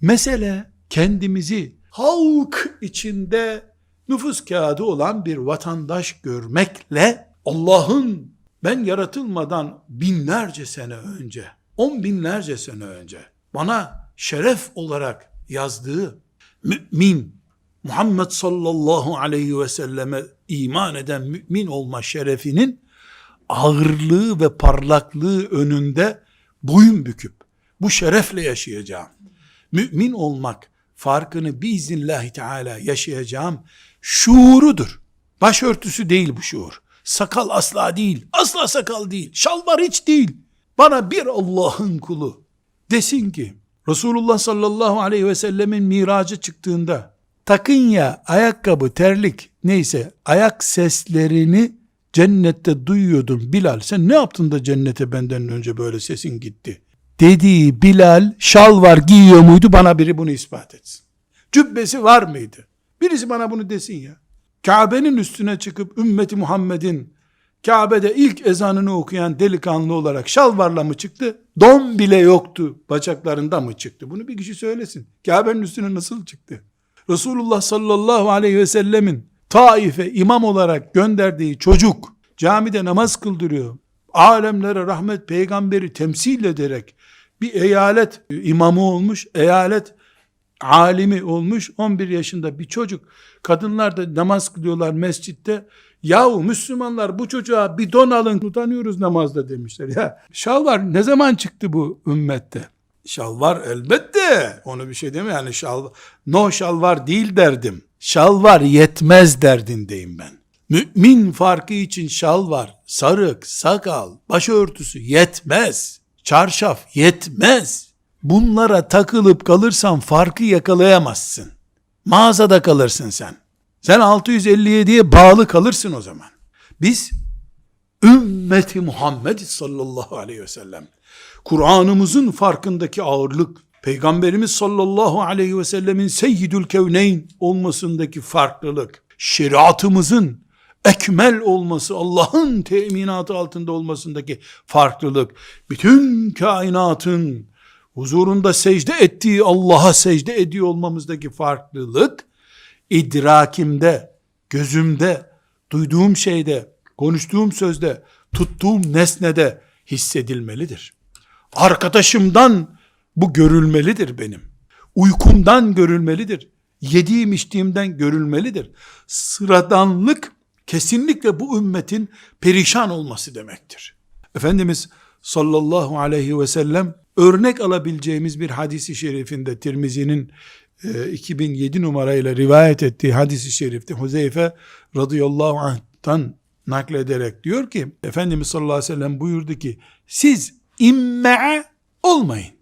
Mesele kendimizi halk içinde nüfus kağıdı olan bir vatandaş görmekle Allah'ın ben yaratılmadan binlerce sene önce, on binlerce sene önce bana şeref olarak yazdığı mümin Muhammed sallallahu aleyhi ve selleme iman eden mümin olma şerefinin ağırlığı ve parlaklığı önünde boyun büküp bu şerefle yaşayacağım. Mümin olmak farkını biiznillahü teala yaşayacağım şuurudur. Başörtüsü değil bu şuur. Sakal asla değil. Asla sakal değil. Şalvar hiç değil. Bana bir Allah'ın kulu desin ki Resulullah sallallahu aleyhi ve sellemin miracı çıktığında takın ya ayakkabı, terlik neyse ayak seslerini cennette duyuyordum Bilal sen ne yaptın da cennete benden önce böyle sesin gitti dediği Bilal şal var giyiyor muydu bana biri bunu ispat etsin. Cübbesi var mıydı? Birisi bana bunu desin ya. Kabe'nin üstüne çıkıp ümmeti Muhammed'in Kabe'de ilk ezanını okuyan delikanlı olarak şalvarla mı çıktı? Don bile yoktu. Bacaklarında mı çıktı? Bunu bir kişi söylesin. Kabe'nin üstüne nasıl çıktı? Resulullah sallallahu aleyhi ve sellemin Taif'e imam olarak gönderdiği çocuk camide namaz kıldırıyor. Alemlere rahmet peygamberi temsil ederek bir eyalet imamı olmuş, eyalet alimi olmuş 11 yaşında bir çocuk. Kadınlar da namaz kılıyorlar mescitte. Yahu Müslümanlar bu çocuğa bir don alın utanıyoruz namazda demişler. Ya şalvar ne zaman çıktı bu ümmette? Şalvar elbette onu bir şey demiyor yani şal no şalvar değil derdim. Şalvar yetmez derdindeyim ben. Mümin farkı için şal var, sarık, sakal, başörtüsü yetmez. Çarşaf yetmez. Bunlara takılıp kalırsan farkı yakalayamazsın. Mağazada kalırsın sen. Sen 657'ye bağlı kalırsın o zaman. Biz ümmeti Muhammed sallallahu aleyhi ve sellem Kur'an'ımızın farkındaki ağırlık, Peygamberimiz sallallahu aleyhi ve sellemin seyyidül kevneyn olmasındaki farklılık, şeriatımızın ekmel olması, Allah'ın teminatı altında olmasındaki farklılık, bütün kainatın huzurunda secde ettiği Allah'a secde ediyor olmamızdaki farklılık, idrakimde, gözümde, duyduğum şeyde, konuştuğum sözde, tuttuğum nesnede hissedilmelidir. Arkadaşımdan bu görülmelidir benim. Uykumdan görülmelidir. Yediğim içtiğimden görülmelidir. Sıradanlık kesinlikle bu ümmetin perişan olması demektir. Efendimiz sallallahu aleyhi ve sellem örnek alabileceğimiz bir hadisi şerifinde Tirmizi'nin e, 2007 numarayla rivayet ettiği hadisi şerifte Huzeyfe radıyallahu anh'tan naklederek diyor ki Efendimiz sallallahu aleyhi ve sellem buyurdu ki siz imme'e olmayın.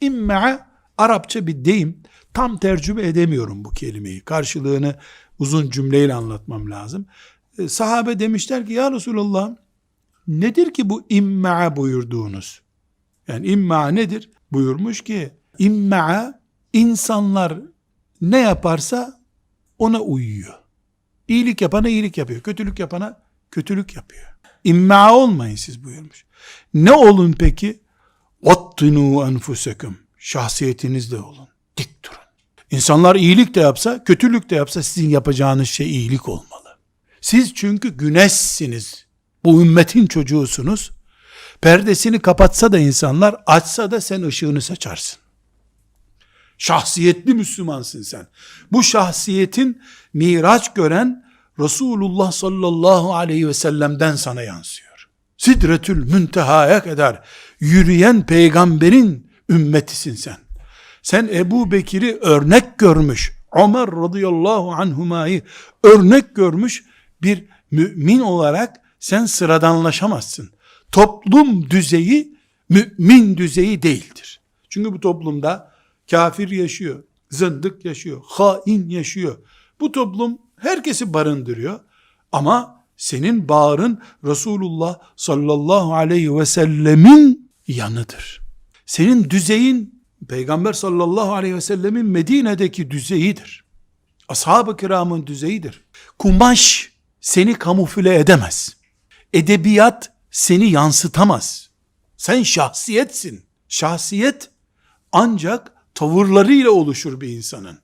İmme'e Arapça bir deyim. Tam tercüme edemiyorum bu kelimeyi. Karşılığını uzun cümleyle anlatmam lazım. E, sahabe demişler ki ya Resulallah nedir ki bu imme'e buyurduğunuz? Yani imme'e nedir? Buyurmuş ki imme'e insanlar ne yaparsa ona uyuyor. İyilik yapana iyilik yapıyor. Kötülük yapana kötülük yapıyor. İmma olmayın siz buyurmuş. Ne olun peki? Vattinu enfusekum. Şahsiyetinizde olun. Dik durun. İnsanlar iyilik de yapsa, kötülük de yapsa sizin yapacağınız şey iyilik olmalı. Siz çünkü güneşsiniz. Bu ümmetin çocuğusunuz. Perdesini kapatsa da insanlar, açsa da sen ışığını saçarsın. Şahsiyetli Müslümansın sen. Bu şahsiyetin miraç gören Resulullah sallallahu aleyhi ve sellem'den sana yansıyor. Sidretül müntehaya kadar yürüyen peygamberin ümmetisin sen. Sen Ebu Bekir'i örnek görmüş, Ömer radıyallahu anhumayı örnek görmüş bir mümin olarak sen sıradanlaşamazsın. Toplum düzeyi mümin düzeyi değildir. Çünkü bu toplumda kafir yaşıyor, zındık yaşıyor, hain yaşıyor. Bu toplum herkesi barındırıyor ama senin bağrın Resulullah sallallahu aleyhi ve sellemin yanıdır. Senin düzeyin Peygamber sallallahu aleyhi ve sellemin Medine'deki düzeyidir. Ashab-ı kiramın düzeyidir. Kumaş seni kamufle edemez. Edebiyat seni yansıtamaz. Sen şahsiyetsin. Şahsiyet ancak tavırlarıyla oluşur bir insanın.